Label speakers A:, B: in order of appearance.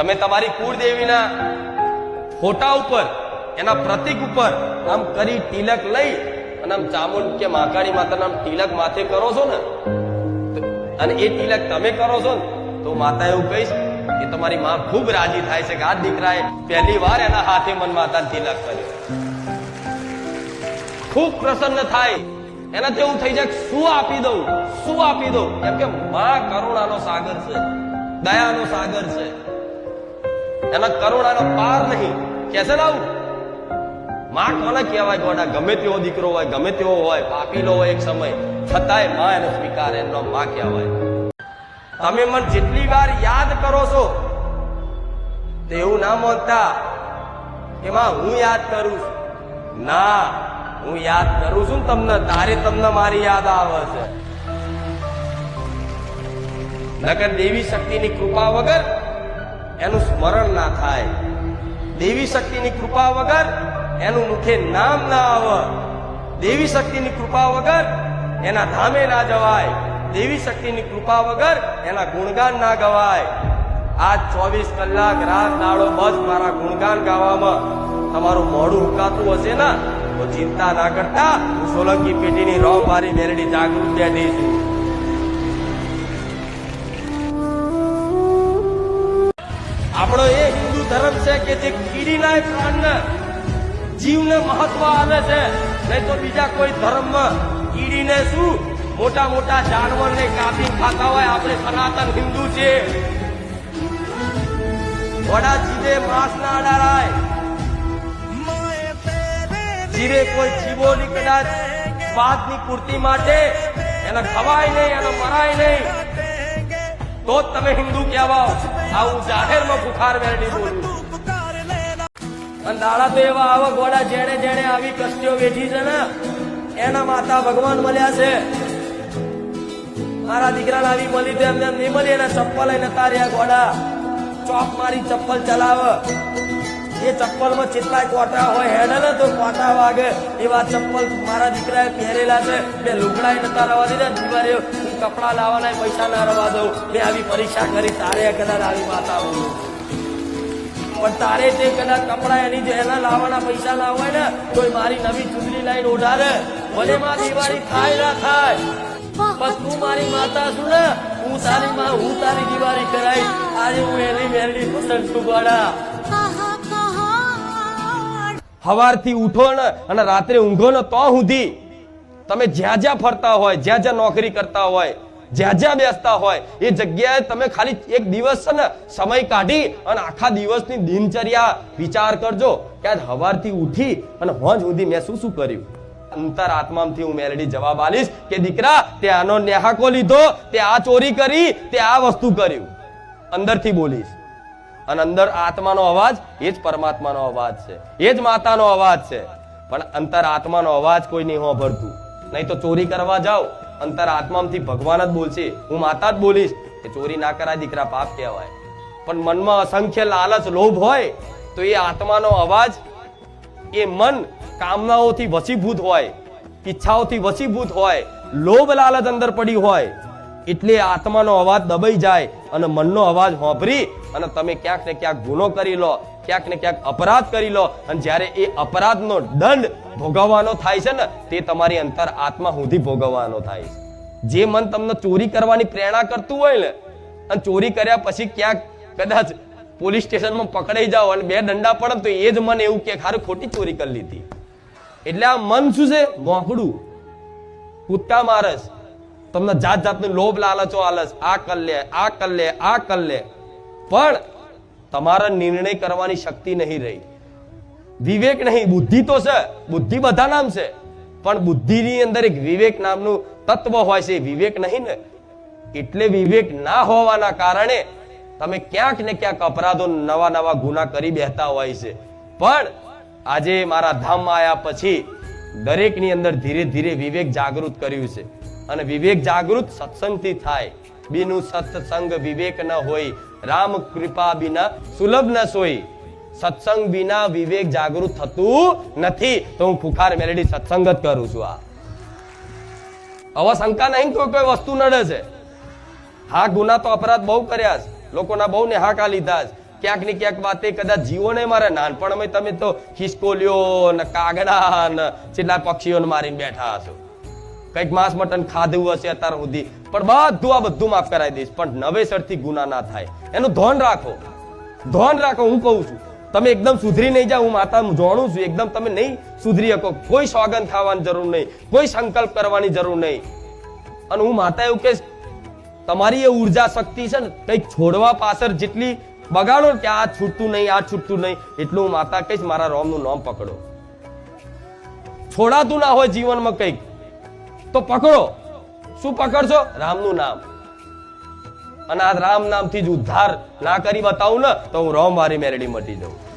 A: તમે તમારી કુળદેવીના ફોટા ઉપર, એના પ્રતિક ઉપર આમ કરી તિલક લઈ અને આમ ચામુંડ કે માકાળી માતાના આમ તિલક માથે કરો છો ને, અને એ તિલક તમે કરો છો ને, તો માતા એવું કહીશ કે તમારી માં ખૂબ રાજી થાય છે કે આ દીકરાએ પહેલી વાર એના હાથે મન માતા તિલક કર્યો. ખૂબ પ્રસન્ન થાય. એનાથી એવું થઈ જાય શું આપી દઉં, શું આપી દઉં? કેમ કે મા કરુણાનો સાગર છે, દયાનો સાગર છે. એના કરુણાનો પાર નહીં. કેસે લાવું? માં કોને કહેવાય ગોડા? ગમે તેવો દીકરો હોય, ગમે તેવો હોય, પાપીલો હોય એક સમય, છતાંયમાં એને સ્વીકારે એનો માં કહેવાય. તમે મને જેટલી વાર યાદ કરો છો, તો એવું ના માનતા કે માં હું યાદ કરું છું. ના, હું યાદ કરું છું તમને, તારે તમને મારી યાદ આવે છે. નગર દેવી શક્તિની કૃપા વગર એનું સ્મરણ ના થાય. દેવી શક્તિની કૃપા વગર એનું મુખે નામ ના આવે. દેવી શક્તિની કૃપા વગર એના ધામે ના જવાય. દેવી શક્તિની કૃપા વગર એના ગુણગાન ના ગવાય. આજ ચોવીસ કલાક રાત દાડો બસ મારા ગુણગાન ગાવામાં. તમારું મોડું ઉકાતું હશે ને, તો ચિંતા ના કરતા હું સોલંકી પેઢીની રો મારી મેલડી જાગૃત બેઠી આપણો એ હિન્દુ ધર્મ છે કે જે કીડીના પ્રાણને જીવને મહત્વ આવે છે. નહીં તો બીજા કોઈ ધર્મમાં કીડીને શું? મોટા મોટા જાનવરને કાપી ખાતા હોય. આપણે સનાતન હિન્દુ છે. વડા જીવે માંસ ના અડારાય. જીરે કોઈ જીવો ની કદાચ સ્વાદની પૂર્તિ માટે એને ખવાય નહીં, એને મરાય નહીં. તો જ તમે હિન્દુ કહેવાઓ આવું જાહેરમાં બુખાર વેરડી બોલું. અને દાડા તો એવા આવા ગોડા જેણે જેણે આવી કષ્ટીઓ વેઠી છે ને, એના માતા ભગવાન મળ્યા છે. મારા દીકરાને આવી મળી તો એમને એમ નહીં મળી, એના ચપ્પલ લઈને તાર્યા ગોડા ચોક મારી ચપ્પલ ચલાવે. એ ચપ્પલમાં કેટલાય કોટા હોય, હેડે ને તો કોટા વાગે. એવા ચપ્પલ મારા દીકરાએ પહેરેલા છે. બે લુગડા નતા રવા દીધા દિવાળી હું કપડા લાવવાના પૈસા ના રવા દઉં. મેં આવી પરીક્ષા કરી, તારે કદાચ આવી માતા બોલું પણ તારે તે કદાચ કપડા એની જે એના લાવવાના પૈસા ના ને તો મારી નવી ચૂંટણી લાઈન ઓઢારે. ભલે માં દિવાળી થાય ના થાય બસ તું મારી માતા છું ને, હું તારી માં, હું તારી દિવાળી કરાઈ આજે હું એની મેરડી પસંદ છું, ગોડા. હવારથી ઉઠો ને અને રાત્રે ઊંઘો ને તો સુધી. તમે જ્યાં જ્યાં ફરતા હોય, જ્યાં જ્યાં નોકરી કરતા હોય, જ્યાં જ્યાં બેસતા હોય, એ જગ્યાએ તમે ખાલી એક દિવસ છે ને સમય કાઢી અને આખા દિવસની દિનચર્યા વિચાર કરજો કે આજ હવારથી ઉઠી અને હોજ સુધી મેં શું શું કર્યું. અંતર આત્મામાંથી હું મેલેડી જવાબ આલીશ કે દીકરા તે આનો નેહાકો લીધો તે આ ચોરી કરી તે આ વસ્તુ કર્યું. અંદરથી બોલીશ. અને અંદર આત્માનો અવાજ, એ જ પરમાત્માનો અવાજ છે. એ જ માતાનો અવાજ છે. પણ અંતર આત્માનો અવાજ કોઈ નહીં હોભરતું નહીં તો ચોરી કરવા જાઓ. અંતર આત્મામાંથી ભગવાન જ બોલશે. હું માતા જ બોલીશ. કે ચોરી ના કરાય દીકરા પાપ કહેવાય. પણ મનમાં અસંખ્ય લાલચ, લોભ હોય, તો એ આત્માનો અવાજ, એ મન કામનાઓથી વસીભૂત હોય, ઈચ્છાઓથી વસીભૂત હોય, લોભ લાલચ અંદર પડી હોય, એટલે આત્માનો અવાજ દબાઈ જાય અને મનનો અવાજ હોંભરી અને તમે ક્યાંક ને ક્યાંક ગુનો કરી લો. ક્યાંક ને ક્યાંક અપરાધ કરી લો. અને જ્યારે એ અપરાધનો દંડ ભોગવવાનો થાય છે ને, તે તમારી અંતર આત્મા સુધી ભોગવવાનો થાય છે. જે મન તમને ચોરી કરવાની પ્રેરણા કરતું હોય ને, અને ચોરી કર્યા પછી ક્યાંક કદાચ પોલીસ સ્ટેશનમાં પકડાઈ જાઓ અને બે દંડા પડે તો એ જ મન એવું કે ખારું ખોટી ચોરી કરી લીધી. એટલે આ મન શું છે? મોકડું કૂદકા મારસ. તમને જાત જાતનું લોભ લાલચો આલસ. આ કર લે, આ કર લે, આ કર લે. પણ તમારા નિર્ણય કરવાની શક્તિ નહીં રહી. વિવેક નહીં, બુદ્ધિ તો છે, બુદ્ધિ બધા નામ છે. પણ બુદ્ધિની અંદર એક વિવેક નામનું તત્વ હોય છે વિવેક નહીં ને. એટલે વિવેક ના હોવાના કારણે તમે ક્યાંક ને ક્યાંક અપરાધો નવા નવા ગુના કરી બેહતા હોય છે. પણ આજે મારા ધામમાં આવ્યા પછી દરેકની અંદર ધીરે ધીરે વિવેક જાગૃત કર્યું છે. અને વિવેક જાગૃત સત્સંગથી થાય. બીનું સત્સંગ વિવેક ન હોય રામ કૃપા વિના સુલભ ન સોય સત્સંગ વિના વિવેક જાગૃત થતું નથી. તો હું ફુખાર મેલેડી સત્સંગ જ કરું છું આ. હવે શંકા નહીં કોઈ કોઈ વસ્તુ નડે છે. હા, ગુના તો અપરાધ બહુ કર્યા છે. લોકોના બહુ ને હાકા લીધા છે. ક્યાંક ને ક્યાંક વાતે કદાચ જીવો ને મારે. નાનપણમાં તમે તો ખિસકોલીઓ ને કાગડા ને કેટલા પક્ષીઓને મારીને બેઠા હશો કંઈક માંસ મટન ખાધું હશે અત્યાર સુધી. પણ બધું આ બધું માફ કરાવી દઈશ. પણ નવેસરથી ગુના ના થાય. એનું ધોન રાખો. ધોન રાખો, હું કહું છું. તમે એકદમ સુધરી નહીં જાઓ, હું માતા જાણું છું. એકદમ તમે નહીં સુધરી શકો. કોઈ સોગંદ ખાવાની જરૂર નહીં. કોઈ સંકલ્પ કરવાની જરૂર નહીં. અને હું માતા એવું કહીશ, તમારી એ ઊર્જા શક્તિ છે ને, કંઈક છોડવા પાછળ જેટલી બગાડો કે આ છૂટતું નહીં, આ છૂટતું નહીં, એટલું હું માતા કહીશ, મારા રોમનું નામ પકડો. છોડાતું ના હોય જીવનમાં કંઈક, તો પકડો. શું પકડશો? રામનું નામ. અને આ રામ નામથી જ ઉદ્ધાર ના કરી બતાવું ને તો હું રોમ વારી મેરડી મટી જાઉં.